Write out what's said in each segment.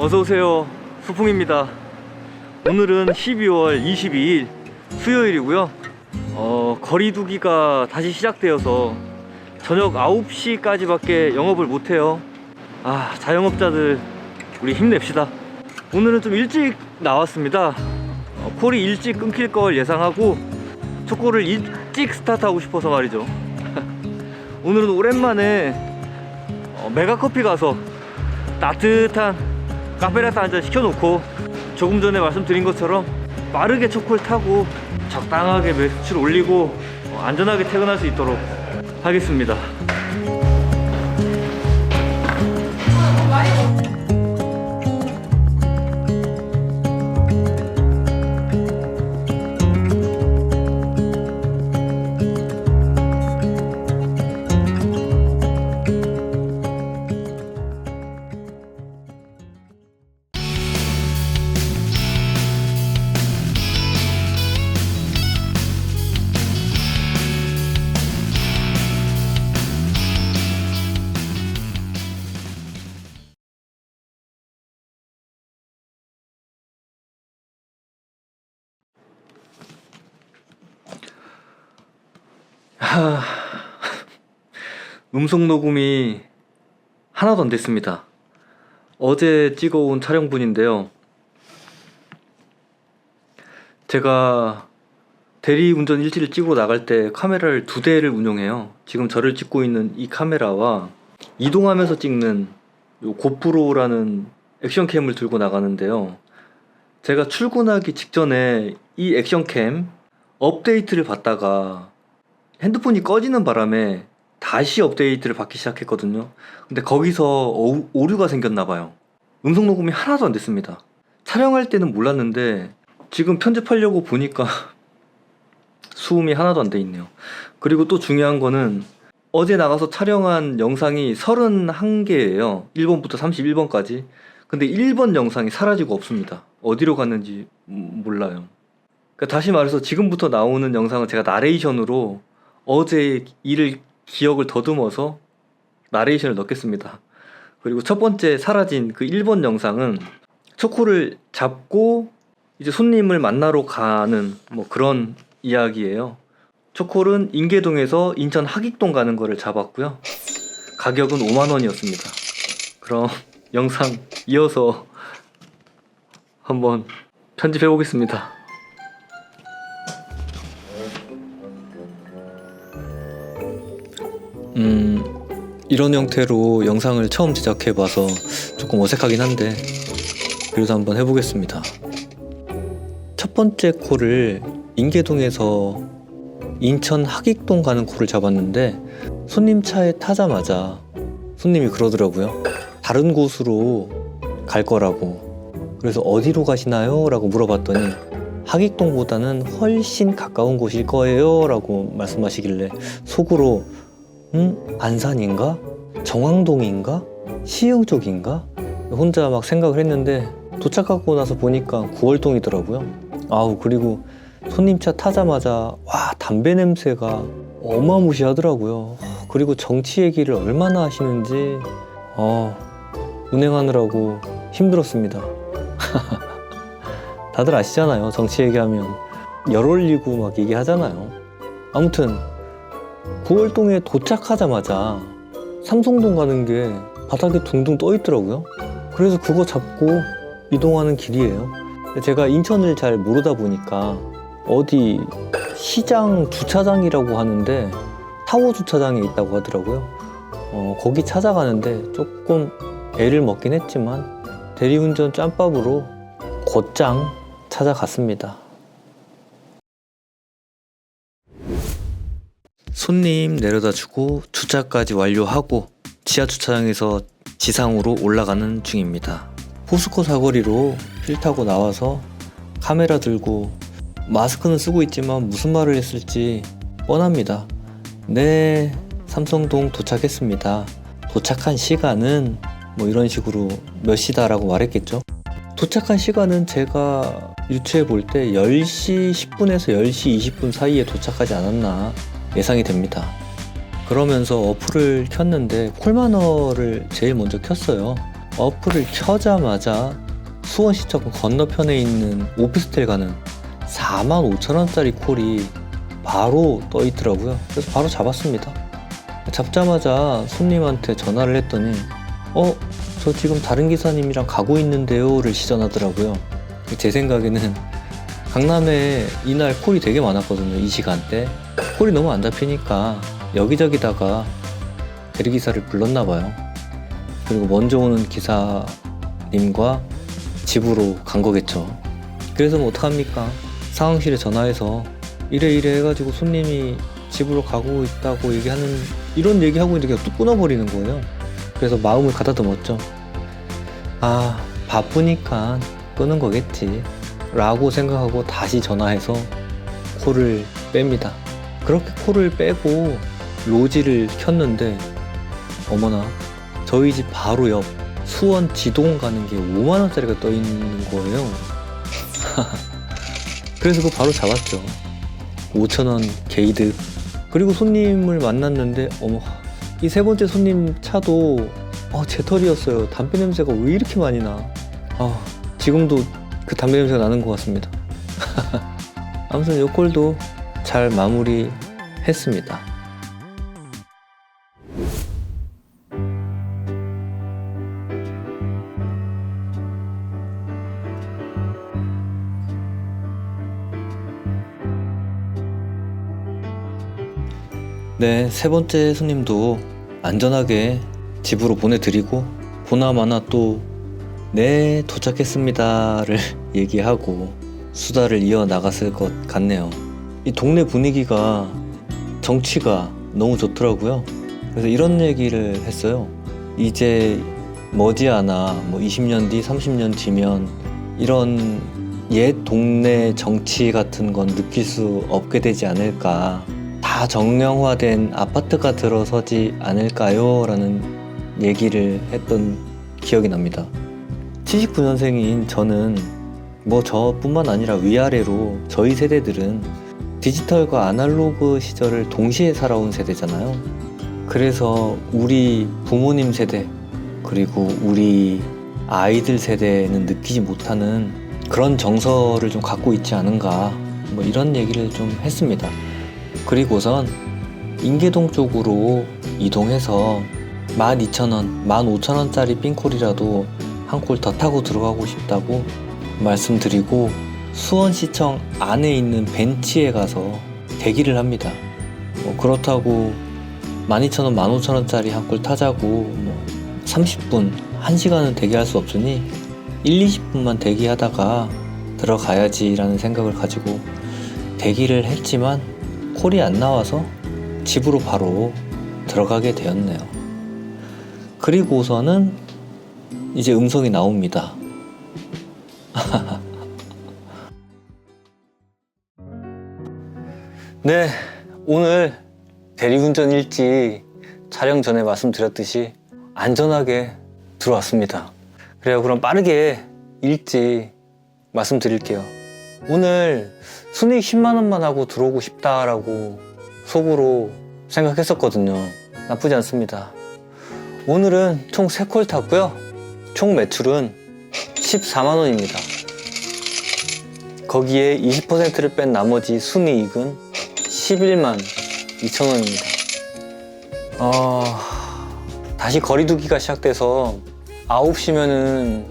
어서오세요. 소풍입니다. 오늘은 12월 22일 수요일이고요. 어, 거리두기가 다시 시작되어서 저녁 9시까지 밖에 영업을 못해요. 아, 자영업자들 우리 힘냅시다. 오늘은 좀 일찍 나왔습니다. 어, 콜이 일찍 끊길 걸 예상하고 초코를 일찍 스타트하고 싶어서 말이죠. 오늘은 오랜만에 어, 메가커피 가서 따뜻한 카페라떼 한잔 시켜놓고 조금 전에 말씀드린 것처럼 빠르게 초콜 타고 적당하게 매출 올리고 어, 안전하게 퇴근할 수 있도록 하겠습니다. 음성 녹음이 하나도 안 됐습니다. 어제 찍어온 촬영분인데요. 제가 대리 운전 일지를 찍으러 나갈 때 카메라를 두 대를 운용해요. 지금 저를 찍고 있는 이 카메라와 이동하면서 찍는 요 고프로라는 액션캠을 들고 나가는데요. 제가 출근하기 직전에 이 액션캠 업데이트를 받다가 핸드폰이 꺼지는 바람에 다시 업데이트를 받기 시작했거든요. 근데 거기서 오- 오류가 생겼나 봐요. 음성 녹음이 하나도 안 됐습니다. 촬영할 때는 몰랐는데 지금 편집하려고 보니까 수음이 하나도 안 돼 있네요. 그리고 또 중요한 거는 어제 나가서 촬영한 영상이 31개예요. 1번부터 31번까지. 근데 1번 영상이 사라지고 없습니다. 어디로 갔는지 음, 몰라요. 그러니까 다시 말해서 지금부터 나오는 영상은 제가 나레이션으로 어제 일을 기억을 더듬어서 나레이션을 넣겠습니다. 그리고 첫 번째 사라진 그 1번 영상은 초코를 잡고 이제 손님을 만나러 가는 뭐 그런 이야기예요. 초콜은 인계동에서 인천 하익동 가는 거를 잡았고요. 가격은 5만 원이었습니다. 그럼 영상 이어서 한번 편집해 보겠습니다. 음, 이런 형태로 영상을 처음 제작해 봐서 조금 어색하긴 한데 그래도 한번 해보겠습니다. 첫 번째 콜을 인계동에서 인천 하익동 가는 콜을 잡았는데 손님 차에 타자마자 손님이 그러더라고요. 다른 곳으로 갈 거라고. 그래서 어디로 가시나요? 라고 물어봤더니 하익동보다는 훨씬 가까운 곳일 거예요. 라고 말씀하시길래 속으로 음? 안산인가? 정왕동인가? 시흥 쪽인가? 혼자 막 생각을 했는데 도착하고 나서 보니까 구월동이더라고요. 아우 그리고 손님 차 타자마자 와 담배 냄새가 어마무시하더라고요. 그리고 정치 얘기를 얼마나 하시는지 어, 운행하느라고 힘들었습니다. 다들 아시잖아요. 정치 얘기하면 열 올리고 막 얘기하잖아요. 아무튼 9월동에 도착하자마자 삼성동 가는 게 바닥에 둥둥 떠 있더라고요. 그래서 그거 잡고 이동하는 길이에요. 제가 인천을 잘 모르다 보니까 어디 시장 주차장이라고 하는데 타워 주차장에 있다고 하더라고요. 어, 거기 찾아가는데 조금 애를 먹긴 했지만 대리운전 짬밥으로 곧장 찾아갔습니다. 손님 내려다 주고 주차까지 완료하고 지하 주차장에서 지상으로 올라가는 중입니다. 포스코 사거리로 휠 타고 나와서 카메라 들고 마스크는 쓰고 있지만 무슨 말을 했을지 뻔합니다. 네, 삼성동 도착했습니다. 도착한 시간은 뭐 이런 식으로 몇 시다라고 말했겠죠. 도착한 시간은 제가 유추해 볼 때 10시 10분에서 10시 20분 사이에 도착하지 않았나 예상이 됩니다. 그러면서 어플을 켰는데 콜마너를 제일 먼저 켰어요. 어플을 켜자마자 수원시청 건너편에 있는 오피스텔 가는 4만 5천 원짜리 콜이 바로 떠 있더라고요. 그래서 바로 잡았습니다. 잡자마자 손님한테 전화를 했더니 어, 저 지금 다른 기사님이랑 가고 있는데요를 시전하더라고요. 제 생각에는 강남에 이날 콜이 되게 많았거든요. 이 시간대. 콜이 너무 안 잡히니까 여기저기다가 대리기사를 불렀나 봐요. 그리고 먼저 오는 기사님과 집으로 간 거겠죠. 그래서 뭐 어떡합니까? 상황실에 전화해서 이래 이래 해가지고 손님이 집으로 가고 있다고 얘기하는 이런 얘기하고 있는데 그냥 뚝 끊어버리는 거예요. 그래서 마음을 가다듬었죠. 아 바쁘니까 끄는 거겠지 라고 생각하고 다시 전화해서 콜을 뺍니다. 그렇게 콜을 빼고 로지를 켰는데 어머나 저희 집 바로 옆 수원 지동 가는 게 5만 원짜리가 떠 있는 거예요. 그래서 그거 바로 잡았죠. 5천 원 게이드. 그리고 손님을 만났는데 어머 이 세 번째 손님 차도 어, 제 털이었어요. 담배 냄새가 왜 이렇게 많이 나? 아 지금도 그 담배 냄새가 나는 것 같습니다. 아무튼 요 콜도 잘 마무리했습니다. 네, 세 번째 손님도 안전하게 집으로 보내드리고 보나마나 또 네, 도착했습니다를 얘기하고 수다를 이어 나갔을 것 같네요. 이 동네 분위기가 정치가 너무 좋더라고요. 그래서 이런 얘기를 했어요. 이제 머지않아 뭐 20년 뒤, 30년 뒤면 이런 옛 동네 정치 같은 건 느낄 수 없게 되지 않을까. 다 정형화된 아파트가 들어서지 않을까요? 라는 얘기를 했던 기억이 납니다. 79년생인 저는 뭐 저뿐만 아니라 위아래로 저희 세대들은 디지털과 아날로그 시절을 동시에 살아온 세대잖아요. 그래서 우리 부모님 세대 그리고 우리 아이들 세대는 느끼지 못하는 그런 정서를 좀 갖고 있지 않은가 뭐 이런 얘기를 좀 했습니다. 그리고선 인계동 쪽으로 이동해서 12,000원, 15,000원짜리 冰콜이라도 한콜더 타고 들어가고 싶다고 말씀드리고 수원시청 안에 있는 벤치에 가서 대기를 합니다. 뭐 그렇다고 12,000원, 15,000원짜리 한콜 타자고 뭐 30분, 1시간은 대기할 수 없으니 1, 20분만 대기하다가 들어가야지라는 생각을 가지고 대기를 했지만 콜이 안 나와서 집으로 바로 들어가게 되었네요. 그리고서는 이제 음성이 나옵니다. 네, 오늘 대리운전 일지 촬영 전에 말씀드렸듯이 안전하게 들어왔습니다. 그래요. 그럼 빠르게 일지 말씀드릴게요. 오늘 순이익 10만 원만 하고 들어오고 싶다라고 속으로 생각했었거든요. 나쁘지 않습니다. 오늘은 총 3콜 탔고요. 총 매출은 14만 원입니다. 거기에 20%를 뺀 나머지 순이익은 11만 2천 원입니다. 어, 다시 거리두기가 시작돼서 9시면은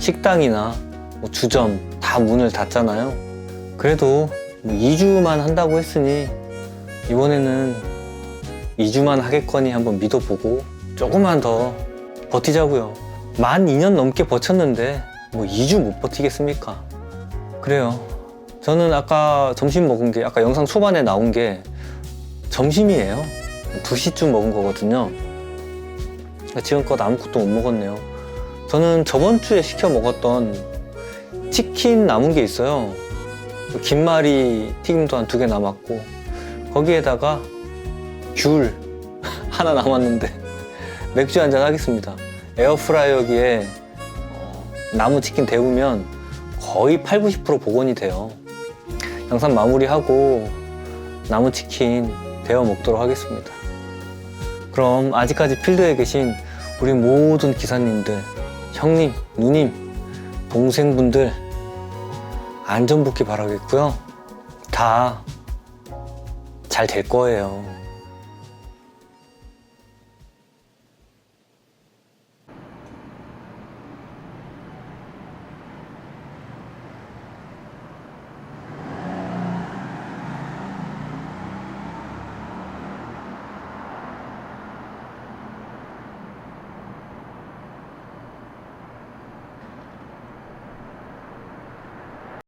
식당이나 뭐 주점 다 문을 닫잖아요. 그래도 뭐 2주만 한다고 했으니 이번에는 2주만 하겠거니 한번 믿어보고 조금만 더 버티자고요. 만 2년 넘게 버텼는데 뭐 2주 못 버티겠습니까? 그래요. 저는 아까 점심 먹은 게 아까 영상 초반에 나온 게 점심이에요. 2시쯤 먹은 거거든요. 지금껏 아무것도 못 먹었네요. 저는 저번 주에 시켜 먹었던 치킨 남은 게 있어요. 김말이 튀김도 한 두 개 남았고 거기에다가 귤 하나 남았는데 맥주 한 잔 하겠습니다. 에어프라이어기에 어, 나무 치킨 데우면 거의 8, 90% 복원이 돼요. 영상 마무리하고 나무 치킨 데워 먹도록 하겠습니다. 그럼 아직까지 필드에 계신 우리 모든 기사님들 형님, 누님, 동생분들 안전 복귀 바라겠고요. 다 잘 될 거예요.